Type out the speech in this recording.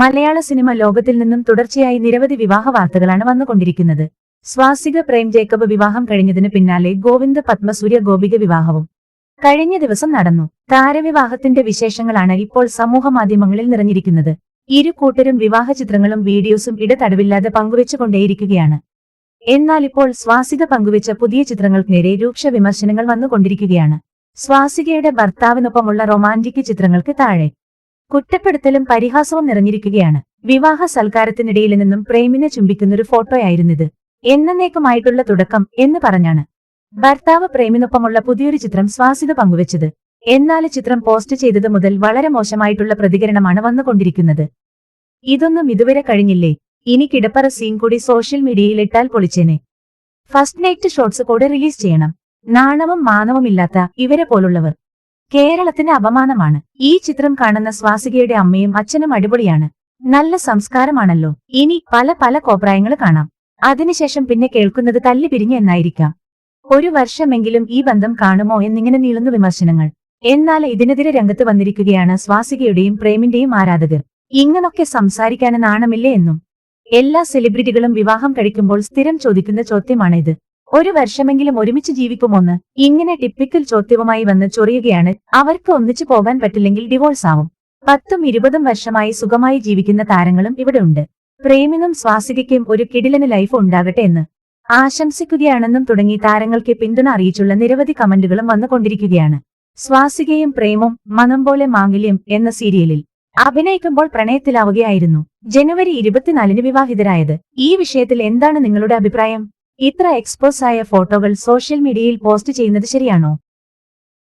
മലയാള cinema ലോകത്തിൽ നിന്നും തുടർച്ചയായി നിരവധി വിവാഹ വാർത്തകളാണ് വന്നുകൊണ്ടിരിക്കുന്നത്. സ്വാസിക പ്രേം ജേക്കബ് വിവാഹം കഴിഞ്ഞതിന് പിന്നാലെ ഗോവിന്ദ പത്മസൂര്യ ഗോപിക വിവാഹവും കഴിഞ്ഞ ദിവസം നടന്നു. താരവിവാഹത്തിന്റെ വിശേഷങ്ങളാണ് ഇപ്പോൾ സമൂഹ മാധ്യമങ്ങളിൽ നിറഞ്ഞിരിക്കുന്നത്. ഇരു കൂട്ടരും വിവാഹ ചിത്രങ്ങളും വീഡിയോസും ഇടതടവില്ലാതെ പങ്കുവെച്ചുകൊണ്ടേയിരിക്കുകയാണ്. എന്നാൽ ഇപ്പോൾ സ്വാസിക പങ്കുവെച്ച പുതിയ ചിത്രങ്ങൾക്ക് നേരെ രൂക്ഷ വിമർശനങ്ങൾ വന്നുകൊണ്ടിരിക്കുകയാണ്. സ്വാസികയുടെ ഭർത്താവിനൊപ്പമുള്ള റൊമാന്റിക് ചിത്രങ്ങൾക്ക് താഴെ കുറ്റപ്പെടുത്തലും പരിഹാസവും നിറഞ്ഞിരിക്കുകയാണ്. വിവാഹ സൽക്കാരത്തിനിടയിൽ നിന്നും പ്രേമിനെ ചുംബിക്കുന്നൊരു ഫോട്ടോയായിരുന്നിത്. എന്നേക്കുമായിട്ടുള്ള തുടക്കം എന്ന് പറഞ്ഞാണ്. ഭർത്താവ് പ്രേമിനൊപ്പമുള്ള പുതിയൊരു ചിത്രം സ്വാസിത പങ്കുവച്ചത്. എന്നാൽ ചിത്രം പോസ്റ്റ് ചെയ്തത് മുതൽ വളരെ മോശമായിട്ടുള്ള പ്രതികരണമാണ് വന്നുകൊണ്ടിരിക്കുന്നത്. ഇതൊന്നും ഇതുവരെ കഴിഞ്ഞില്ലേ? ഇനി കിടപ്പറ സീൻ കൂടി സോഷ്യൽ മീഡിയയിൽ ഇട്ടാൽ പൊളിച്ചേനെ. ഫസ്റ്റ് നൈറ്റ് ഷോട്ട്സ് കൂടെ റിലീസ് ചെയ്യണം. നാണവും മാനവുമില്ലാത്ത ഇവരെ പോലുള്ളവർ. കേരളത്തിന് അപമാനമാണ്. ഈ ചിത്രം കാണുന്ന സ്വാസികയുടെ അമ്മയും അച്ഛനും അടിപൊളിയാണ്. നല്ല സംസ്കാരമാണല്ലോ. ഇനി പല പല കോപ്രായങ്ങൾ കാണാം. അതിനുശേഷം പിന്നെ കേൾക്കുന്നത് തല്ലി പിരിഞ്ഞ് എന്നായിരിക്കാം. ഒരു വർഷമെങ്കിലും ഈ ബന്ധം കാണുമോ എന്നിങ്ങനെ നീളുന്നു വിമർശനങ്ങൾ. എന്നാൽ ഇതിനെതിരെ രംഗത്ത് വന്നിരിക്കുകയാണ് സ്വാസികയുടെയും പ്രേമിന്റെയും ആരാധകർ. ഇങ്ങനൊക്കെ സംസാരിക്കാൻ നാണമില്ലേ എന്നും. എല്ലാ സെലിബ്രിറ്റികളും വിവാഹം കഴിക്കുമ്പോൾ സ്ഥിരം ചോദിക്കുന്ന ചോദ്യമാണിത്. ഒരു വർഷമെങ്കിലും ഒരുമിച്ച് ജീവിക്കുമോന്ന് ഇങ്ങനെ ടിപ്പിക്കൽ ചോദ്യവുമായി വന്ന് ചൊറിയുകയാണ്. അവർക്ക് ഒന്നിച്ചു പോകാൻ പറ്റില്ലെങ്കിൽ ഡിവോഴ്സ് ആവും. പത്തും ഇരുപതും വർഷമായി സുഖമായി ജീവിക്കുന്ന താരങ്ങളും ഇവിടെ ഉണ്ട്. പ്രേമിനും സ്വാസികയ്ക്കും ഒരു കിടിലന് ലൈഫ് ഉണ്ടാകട്ടെ എന്ന് ആശംസിക്കുകയാണെന്നും തുടങ്ങി താരങ്ങൾക്ക് പിന്തുണ അറിയിച്ചുള്ള നിരവധി കമന്റുകളും വന്നുകൊണ്ടിരിക്കുകയാണ്. സ്വാസികയും പ്രേമും മനം പോലെ മാംഗല്യം എന്ന സീരിയലിൽ അഭിനയിക്കുമ്പോൾ പ്രണയത്തിലാവുകയായിരുന്നു. ജനുവരി ഇരുപത്തിനാലിന് വിവാഹിതരായത്. ഈ വിഷയത്തിൽ എന്താണ് നിങ്ങളുടെ അഭിപ്രായം? ഇത്ര എക്സ്പോസ് ആയ ഫോട്ടോകൾ സോഷ്യൽ മീഡിയയിൽ പോസ്റ്റ് ചെയ്യുന്നത് ശരിയാണോ?